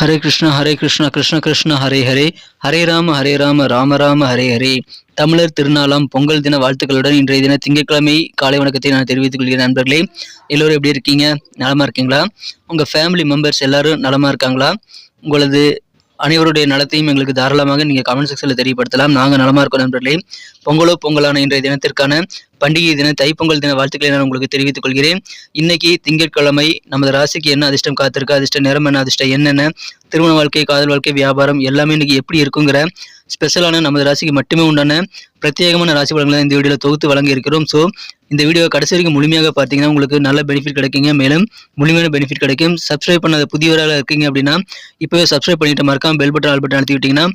ஹரே கிருஷ்ணா ஹரே கிருஷ்ணா கிருஷ்ண கிருஷ்ண ஹரே ஹரே. ஹரே ராம ஹரே ராம ராம ராம ஹரே ஹரே. தமிழர் திருநாளாம் பொங்கல் தின வாழ்த்துக்களுடன் இன்றைய தின திங்கட்கிழமை காலை வணக்கத்தை நான் தெரிவித்துக் கொள்கிறேன் நண்பர்களே. எல்லோரும் எப்படி இருக்கீங்க? நலமா இருக்கீங்களா? உங்க ஃபேமிலி மெம்பர்ஸ் எல்லாரும் நலமா இருக்காங்களா? உங்களது அனைவருடைய நலத்தையும் எங்களுக்கு தாராளமாக நீங்கள் கமெண்ட் செக்ஷனில் தெரியப்படுத்தலாம். நாங்கள் நலமா இருக்கோம் நண்பர்களே. பொங்கலோ பொங்கலான இன்றைய தினத்திற்கான பண்டிகை தின தைப்பொங்கல் தின வாழ்த்துக்களை நான் உங்களுக்கு தெரிவித்துக் கொள்கிறேன். இன்னைக்கு திங்கட்கிழமை நமது ராசிக்கு என்ன அதிர்ஷ்டம் காத்திருக்கு? அதிர்ஷ்ட நிறம் என்ன? அதிர்ஷ்டம் என்னென்ன திருமண வாழ்க்கை காதல் வாழ்க்கை வியாபாரம் எல்லாமே இன்னைக்கு எப்படி இருக்குங்கிற ஸ்பெஷலான நமது ராசிக்கு மட்டுமே உண்டான பிரத்யேகமான ராசி பலன்களை இந்த வீடியோவில் தொகுத்து வழங்கி இருக்கிறோம் ஸோ இந்த வீடியோ கடைசி வரைக்கும் முழுமையாக பார்த்தீங்கன்னா உங்களுக்கு நல்ல பெனிஃபிட் கிடைக்குங்க. மேலும் முழுமையான பெனிஃபிட் கிடைக்கும். சப்ஸ்கிரைப் பண்ணாத புதியவராக இருக்கீங்க அப்படின்னா இப்போவே சப்ஸ்கிரைப் பண்ணிட்டு மறக்காம பெல் பட்டன் ஆல் பட்டன் அழுத்தி விட்டீங்கன்னா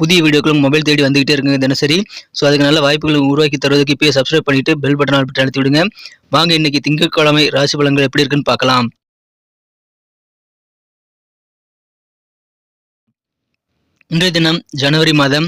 புதிய வீடியோக்களும் மொபைல் தேடி வந்துகிட்டே இருக்குங்க தினசரி. ஸோ அதுக்கு நல்ல வாய்ப்புகளை உருவாக்கி தருவதற்கு இப்போயே சப்ஸ்கிரைப் பண்ணிட்டு பெல் பட்டன் ஆல் பட்டன் அழுத்தி விடுங்க. வாங்க இன்னைக்கு திங்கட்கிழமை ராசி பலன்கள் எப்படி இருக்குன்னு பார்க்கலாம். இன்றைய தினம் ஜனவரி மாதம்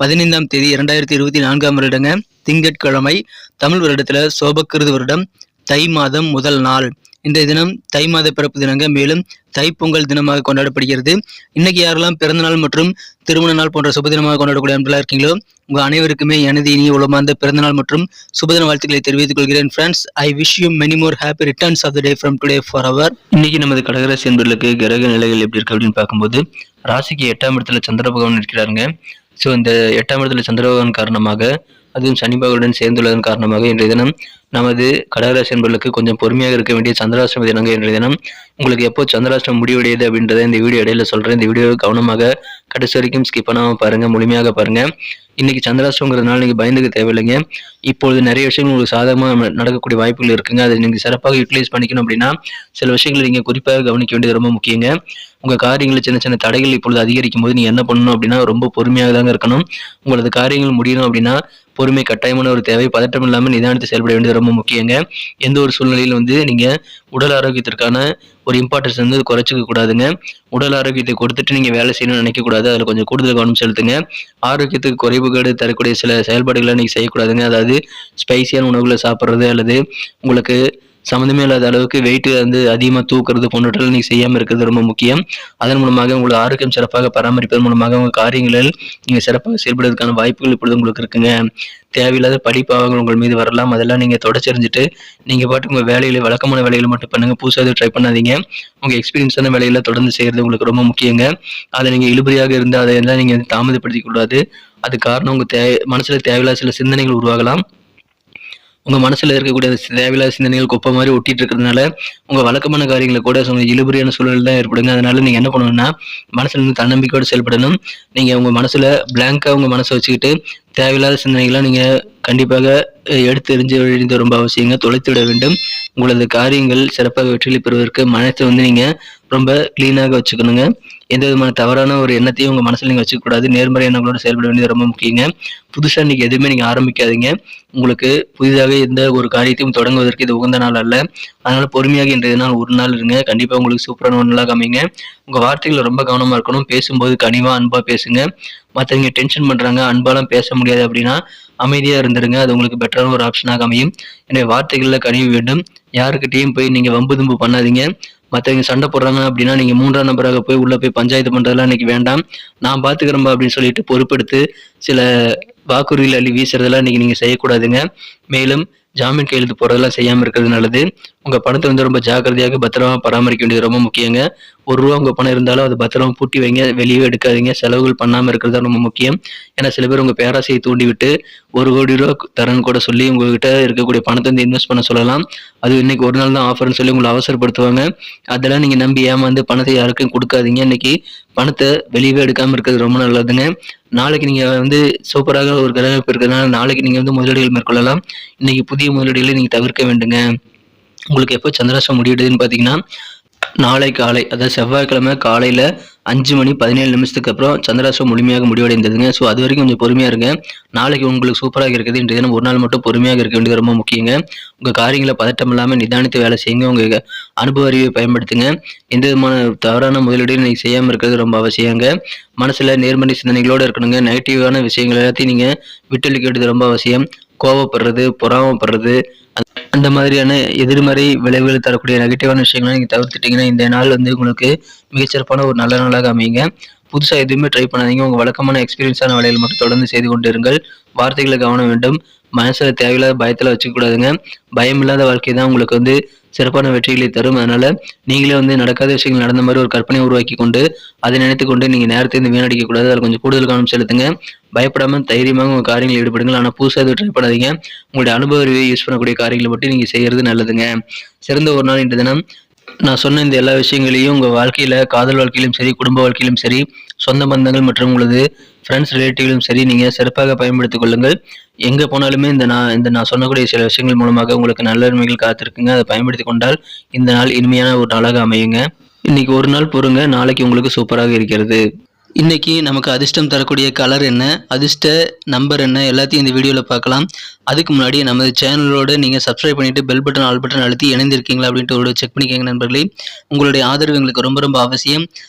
பதினைந்தாம் தேதி இரண்டாயிரத்தி இருபத்தி நான்காம் வருடங்க திங்கட்கிழமை தமிழ் வருடத்துல சோபக்கிருது வருடம் தை மாதம் முதல் நாள். இன்றைய தினம் தை மாத பிறப்பு தினங்க மேலும் தைப்பொங்கல் தினமாக கொண்டாடப்படுகிறது. இன்னைக்கு யாரெல்லாம் பிறந்த நாள் மற்றும் திருமண நாள் போன்ற சுப தினமாக கொண்டாடக்கூடிய அன்பர்களாக இருக்கீங்களோ உங்கள் அனைவருக்குமே எனது இனிய உலமார்ந்த பிறந்த நாள் மற்றும் சுபதின வாழ்த்துக்களை தெரிவித்துக் கொள்கிறேன். Friends I wish you many more happy returns of the day from today for our இன்னைக்கு நமது கடகராசி என்பர்களுக்கு கிரக நிலைகள் எப்படி இருக்கு அப்படின்னு பார்க்கும்போது ராசிக்கு எட்டாம் இடத்துல சந்திர பகவான் இருக்கிறாருங்க. ஸோ இந்த எட்டாம் இடத்துல சந்திரபகவான் காரணமாக அதுவும் சனி பகவானுடன் சேர்ந்துள்ளதன் காரணமாக இன்றைய தினம் நமது கடகராசி என்பவர்களுக்கு கொஞ்சம் பொறுமையாக இருக்க வேண்டிய சந்திராஷ்டம தினங்க இன்றைய தினம். உங்களுக்கு எப்போ சந்திராஷ்டிரம் முடிவடையுது அப்படின்றத இந்த வீடியோ இடையில சொல்றேன். இந்த வீடியோ கவனமாக கடைசி வரைக்கும் ஸ்கிப் பண்ணாமல் பாருங்க முழுமையாக பாருங்க. இன்னைக்கு சந்திராஷ்டமங்கிறதுனால நீங்க பயந்துக்க தேவையில்லைங்க. இப்பொழுது நிறைய விஷயங்கள் உங்களுக்கு சாதகமாக நடக்கக்கூடிய வாய்ப்புகள் இருக்குங்க. அதை நீங்க சிறப்பாக யூட்டிலைஸ் பண்ணிக்கணும் அப்படின்னா சில விஷயங்களை நீங்க குறிப்பாக கவனிக்க வேண்டியது ரொம்ப முக்கியங்க. உங்க காரியங்களில் சின்ன சின்ன தடைகள் இப்பொழுது அதிகரிக்கும் போது நீங்க என்ன பண்ணணும் அப்படின்னா ரொம்ப பொறுமையாக தாங்க இருக்கணும். உங்களது காரியங்கள் முடியணும் அப்படின்னா பொறுமை கட்டாயமான ஒரு தேவை பதட்டம் இல்லாமல் நிதானத்தை செயல்பட வேண்டியது ரொம்ப முக்கியங்க. எந்த ஒரு சூழ்நிலையில் வந்து நீங்கள் உடல் ஆரோக்கியத்திற்கான ஒரு இம்பார்ட்டன்ஸ் வந்து குறைச்சிக்க கூடாதுங்க. உடல் ஆரோக்கியத்தை கொடுத்துட்டு நீங்கள் வேலை செய்யணும்னு நினைக்கக்கூடாது அதில் கொஞ்சம் கூடுதல் கவனம் செலுத்துங்க. ஆரோக்கியத்துக்கு குறைவுகேடு தரக்கூடிய சில செயல்பாடுகளை நீங்கள் செய்யக்கூடாதுங்க. அதாவது ஸ்பைசியான உணவுகளை சாப்பிட்றது அல்லது உங்களுக்கு சம்மந்தமே இல்லாத அளவுக்கு வெயிட் வந்து அதிகமாக தூக்குறது போன்றவற்றை நீங்கள் செய்யாமல் இருக்கிறது ரொம்ப முக்கியம். அதன் மூலமாக உங்களோட ஆரோக்கியம் சிறப்பாக பராமரிப்பதன் மூலமாக உங்கள் காரியங்களில் நீங்கள் சிறப்பாக செயல்படுவதற்கான வாய்ப்புகள் இப்பொழுது உங்களுக்கு இருக்குங்க. தேவையில்லாத படிப்பாக உங்கள் மீது வரலாம். அதெல்லாம் நீங்கள் தொடச்சறிஞ்சிட்டு நீங்கள் பாட்டு உங்கள் வேலையில வழக்கமான வேலைகளை மட்டும் பண்ணுங்க. புதுசாக எதுவும் ட்ரை பண்ணாதீங்க. உங்கள் எக்ஸ்பீரியன்ஸான வேலைகளை தொடர்ந்து செய்கிறது உங்களுக்கு ரொம்ப முக்கியங்க. அதை நீங்கள் இழுபறியாக இருந்தால் அதை எல்லாம் நீங்கள் தாமதப்படுத்திக் கூடாது அது காரணம் உங்கள் தே மனசில் தேவையில்லாத சில சிந்தனைகள் உருவாகலாம். உங்கள் மனசில் இருக்கக்கூடிய தேவையில்லாத சிந்தனைகள் குப்பை மாதிரி ஒட்டிட்டு இருக்கிறதுனால உங்கள் வழக்கமான காரியங்களை கூட உங்க இழுபறியான சூழல் தான் ஏற்படுங்க. அதனால நீங்கள் என்ன பண்ணணும்னா மனசில் இருந்து தன்னம்பிக்கையோடு செயல்படணும். நீங்கள் உங்கள் மனசில் பிளாங்காக உங்கள் மனசை வச்சுக்கிட்டு தேவையில்லாத சிந்தனைகளை நீங்கள் கண்டிப்பாக எடுத்து எறிஞ்சு எழுந்து ரொம்ப அவசியங்க. தொலைத்து விட வேண்டும். உங்களது காரியங்கள் சிறப்பாக வெற்றிலை பெறுவதற்கு மனத்தை வந்து நீங்கள் ரொம்ப க்ளீனாக வச்சுக்கணுங்க. எந்த விதமான தவறான ஒரு எண்ணத்தையும் உங்கள் மனசில் நீங்கள் வச்சுக்கூடாது நேர்மறை எண்ணங்களோட செயல்பட வேண்டியது ரொம்ப முக்கியங்க. புதுசாக இன்றைக்கி எதுவுமே நீங்கள் ஆரம்பிக்காதீங்க. உங்களுக்கு புதிதாக எந்த ஒரு காரியத்தையும் தொடங்குவதற்கு இது உகந்த நாள் அல்ல. அதனால் பொறுமையாக இன்றைய நாள் ஒரு நாள் இருங்க. கண்டிப்பாக உங்களுக்கு சூப்பரான ஒரு நாளாக அமைங்க உங்கள் வார்த்தைகள் ரொம்ப கவனமாக இருக்கணும். பேசும்போது கனிவாக அன்பாக பேசுங்க. மற்றவங்க டென்ஷன் பண்ணுறாங்க அன்பாலாம் பேச முடியாது அப்படின்னா அமைதியாக இருந்துருங்க. அது உங்களுக்கு பெட்டரான ஒரு ஆப்ஷனாக அமையும். எனவே வார்த்தைகளில் கனிவு வேண்டும். யாருக்கிட்டையும் போய் நீங்கள் வம்பு தும்பு பண்ணாதீங்க. மற்றவங்க சண்டை போடுறாங்க அப்படின்னா நீங்கள் மூன்றாம் நபராக போய் உள்ளே போய் பஞ்சாயத்து பண்ணுறதுலாம் இன்றைக்கி வேண்டாம். நான் பாத்துக்கிறேன்பா அப்படின்னு சொல்லிட்டு பொறுப்பெடுத்து சில வாக்குறுதியில் அள்ளி வீசுறதெல்லாம் இன்றைக்கி நீங்கள் செய்யக்கூடாதுங்க. மேலும் ஜாமீன் கையெழுத்து போடுறதெல்லாம் செய்யாமல் இருக்கிறது நல்லது. உங்கள் பணத்தை வந்து ரொம்ப ஜாக்கிரதையாக பத்திரமா பராமரிக்க வேண்டியது ரொம்ப முக்கியங்க. ஒரு ரூபா உங்க பணம் இருந்தாலும் அது பத்திரமா பூட்டி வைங்க வெளியே எடுக்காதீங்க. செலவுகள் பண்ணாம இருக்கிறது ரொம்ப முக்கியம். ஏன்னா சில பேர் உங்க பேராசையை தூண்டிவிட்டு ஒரு கோடி ரூபா தரன்னு கூட சொல்லி உங்ககிட்ட இருக்கக்கூடிய பணத்தை வந்து இன்வெஸ்ட் பண்ண சொல்லலாம். அது இன்னைக்கு ஒரு நாள் தான் ஆஃபர்னு சொல்லி உங்களை அவசரப்படுத்துவாங்க. அதெல்லாம் நீங்க நம்பி ஏமாந்து பணத்தை யாருக்கும் கொடுக்காதீங்க. இன்னைக்கு பணத்தை வெளியவே எடுக்காம இருக்கிறது ரொம்ப நல்லதுங்க. நாளைக்கு நீங்க வந்து சூப்பராக ஒரு கிரகப்பு இருக்கிறதுனால நாளைக்கு நீங்க வந்து முதலீடுகள் மேற்கொள்ளலாம். இன்னைக்கு புதிய முதலீடுகளை நீங்க தவிர்க்க வேண்டுங்க. உங்களுக்கு எப்போ சந்திராசம் முடியுதுன்னு பார்த்தீங்கன்னா நாளை காலை அதாவது செவ்வாய்க்கிழமை காலையில் அஞ்சு மணி பதினேழு நிமிஷத்துக்கு அப்புறம் சந்திராசம் முழுமையாக முடிவடைந்ததுங்க. ஸோ அது வரைக்கும் கொஞ்சம் பொறுமையாக இருங்க. நாளைக்கு உங்களுக்கு சூப்பராக இருக்குது. இன்றைய தினம் ஒரு நாள் மட்டும் பொறுமையாக இருக்க வேண்டியது ரொம்ப முக்கியங்க. உங்கள் காரியங்களை பதட்டம் இல்லாமல் நிதானித்து வேலை செய்யுங்க. உங்கள் அனுபவ அறிவை பயன்படுத்துங்க. எந்த விதமான தவறான முதலீடையும் நீங்கள் செய்யாமல் இருக்கிறது ரொம்ப அவசியங்க. மனசில் நேர்மறை சிந்தனைகளோடு இருக்கணுங்க. நெகட்டிவான விஷயங்கள் எல்லாத்தையும் நீங்கள் விட்டளிக்கிறது ரொம்ப அவசியம். கோவப்படுறது பொறாமப்படுறது அந்த மாதிரியான எதிர்மறை விளைவுகள் தரக்கூடிய நெகட்டிவான விஷயங்களை நீங்கள் தவிர்த்துட்டீங்கன்னா இந்த நாள் வந்து உங்களுக்கு மிகச்சிறப்பான ஒரு நல்ல நாளாக அமையுங்க. புதுசாக எதுவுமே ட்ரை பண்ணாதீங்க. உங்கள் வழக்கமான எக்ஸ்பீரியன்ஸான வேலைகள் மட்டும் தொடர்ந்து செய்து கொண்டிருங்கள். வார்த்தைகளை கவனம் வேண்டும். மனசில் தேவையில்லாத பயத்தில் வச்சுக்கூடாதுங்க பயம் இல்லாத வாழ்க்கை தான் உங்களுக்கு வந்து சிறப்பான வெற்றிகளை தரும். அதனால நீங்களே வந்து நடக்காத விஷயங்கள் நடந்த மாதிரி ஒரு கற்பனை உருவாக்கி கொண்டு அதை நினைத்து கொண்டு நீங்கள் நேரத்தை வந்து வீணடிக்க கூடாது அதில் கொஞ்சம் கூடுதல் கவனம் செலுத்துங்க. பயப்படாமல் தைரியமாக உங்கள் காரியங்களில் ஈடுபடுங்கள். ஆனால் புதுசாக எதுவும் ட்ரை பண்ணாதீங்க. உங்களுடைய அனுபவ அறிவை யூஸ் பண்ணக்கூடிய காரியங்களை மட்டும் நீங்கள் செய்கிறது நல்லதுங்க. சிறந்த ஒரு நாள் இன்று தினம். நான் சொன்ன இந்த எல்லா விஷயங்களையும் உங்கள் வாழ்க்கையில் காதல் வாழ்க்கையிலும் சரி குடும்ப வாழ்க்கையிலும் சரி சொந்த பந்தங்கள் மற்றும் உங்களது ஃப்ரெண்ட்ஸ் ரிலேட்டிவ்லும் சரி நீங்கள் சிறப்பாக பயன்படுத்திக் கொள்ளுங்கள். எங்கே போனாலுமே இந்த நான் இந்த நான் சொன்னக்கூடிய சில விஷயங்கள் மூலமாக உங்களுக்கு நல்ல நன்மைகள் காத்திருக்குங்க. அதை பயன்படுத்தி கொண்டால் இந்த நாள் இனிமையான ஒரு நாளாக அமையுங்க. இன்னைக்கு ஒரு நாள் பொறுங்க நாளைக்கு உங்களுக்கு சூப்பராக இருக்கிறது. இன்னைக்கு நமக்கு அதிர்ஷ்டம் தரக்கூடிய கலர் என்ன அதிர்ஷ்ட நம்பர் என்ன எல்லாத்தையும் இந்த வீடியோவில் பார்க்கலாம். அதுக்கு முன்னாடி நமது சேனலோடு நீங்கள் சப்ஸ்கிரைப் பண்ணிவிட்டு பெல் பட்டன் ஆல் பட்டன் அழுத்தி இணைந்திருக்கீங்களா அப்படின்ட்டு ஒரு செக் பண்ணிக்கோங்க நண்பர்களே. உங்களுடைய ஆதரவு எங்களுக்கு ரொம்ப ரொம்ப அவசியம்.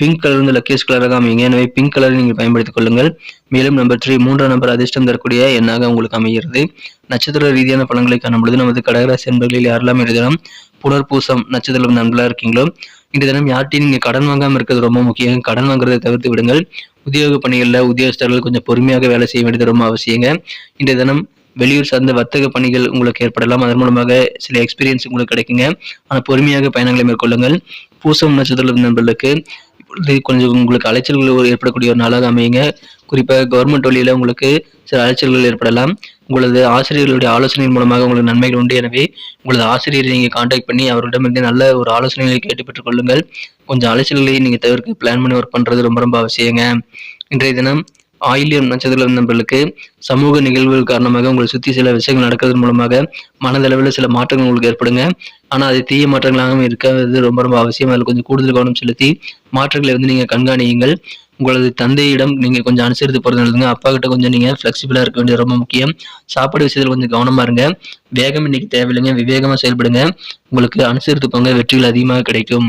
பிங்க் கலர் வந்து லக்கேஜ் கலராக அமையுங்க எனவே பிங்க் கலர் நீங்கள் பயன்படுத்திக் கொள்ளுங்கள். மேலும் நம்பர் த்ரீ மூன்றாம் நம்பர் அதிர்ஷ்டம் தரக்கூடிய எண்ணாக உங்களுக்கு அமைகிறது. நட்சத்திர ரீதியான பலன்களை காணும் பொழுது நமது கடகராசி என்பர்களில் யாரெல்லாம் எழுதலாம் புனர்பூசம் நட்சத்திரம் நண்பர்களாக இருக்கீங்களோ? இந்த தினம் யார்ட்டையும் நீங்கள் கடன் வாங்காமல் இருக்கிறது ரொம்ப முக்கியம். கடன் வாங்குறதை தவிர்த்து விடுங்கள். உத்தியோக பணிகளில் உத்தியோகஸ்தர்கள் கொஞ்சம் பொறுமையாக வேலை செய்ய வேண்டியது ரொம்ப அவசியங்க. இந்த தினம் வெளியூர் சார்ந்த வர்த்தக பணிகள் உங்களுக்கு ஏற்படலாம். அதன் மூலமாக சில எக்ஸ்பீரியன்ஸ் உங்களுக்கு கிடைக்குங்க. ஆனால் பொறுமையாக பயணங்களை மேற்கொள்ளுங்கள். பூசம் நட்சத்திரம் நண்பர்களுக்கு இது கொஞ்சம் உங்களுக்கு அலைச்சல்கள் ஏற்படக்கூடிய ஒரு நாளாக அமையுங்க. குறிப்பாக கவர்மெண்ட் வழியில் உங்களுக்கு சில அலைச்சல்கள் ஏற்படலாம். உங்களது ஆசிரியர்களுடைய ஆலோசனை மூலமாக உங்களுக்கு நன்மைகள் உண்டு. எனவே உங்களது ஆசிரியரை நீங்கள் காண்டாக்ட் பண்ணி அவர்களிடமிருந்து நல்ல ஒரு ஆலோசனைகளை கேட்டு பெற்றுக்கொள்ளுங்கள். கொஞ்சம் அலைச்சல்களை நீங்கள் தவிர்க்க பிளான் பண்ணி ஒர்க் பண்ணுறது ரொம்ப ரொம்ப அவசியங்க. இன்றைய தினம் ஆயில்யம் நட்சத்திர நண்பர்களுக்கு சமூக நிகழ்வுகள் காரணமாக உங்களை சுற்றி சில விஷயங்கள் நடக்கிறது மூலமாக மனதளவில் சில மாற்றங்கள் உங்களுக்கு ஏற்படுங்க. ஆனால் அது தீய மாற்றங்களாகவும் இருக்கிறது ரொம்ப ரொம்ப அவசியம் அதில் கொஞ்சம் கூடுதல் கவனம் செலுத்தி மாற்றங்களை வந்து நீங்கள் கண்காணியுங்கள். உங்களது தந்தையிடம் நீங்கள் கொஞ்சம் அனுசரித்து போகிறது நல்லதுங்க அப்பா கிட்ட கொஞ்சம் நீங்கள் ஃப்ளெக்சிபிளாக இருக்க வேண்டியது ரொம்ப முக்கியம். சாப்பாடு விஷயத்தில் கொஞ்சம் கவனமாக இருங்க. வேகம் இன்னைக்கு தேவையில்லைங்க. விவேகமாக செயல்படுங்க. உங்களுக்கு அனுசரித்து போங்க. வெற்றிகள் அதிகமாக கிடைக்கும்.